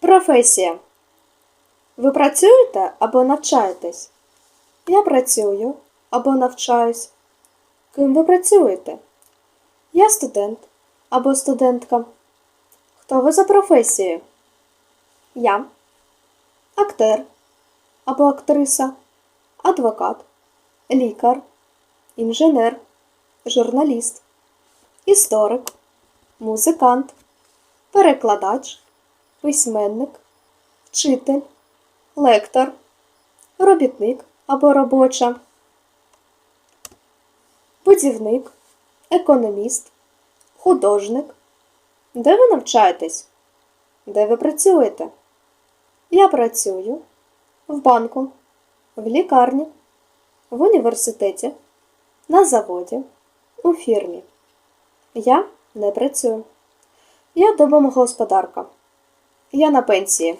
Професія. Ви працюєте або навчаєтесь? Я працюю або навчаюсь. Ким ви працюєте? Я студент або студентка. Хто ви за професією? Я. Актер або актриса, адвокат, лікар, інженер, журналіст, історик, музикант, перекладач, письменник, вчитель, лектор, робітник або робоча, будівник, економіст, художник. Де ви навчаєтесь? Де ви працюєте? Я працюю в банку, в лікарні, в університеті, на заводі, у фірмі. Я не працюю. Я домогосподарка. Я на пенсії.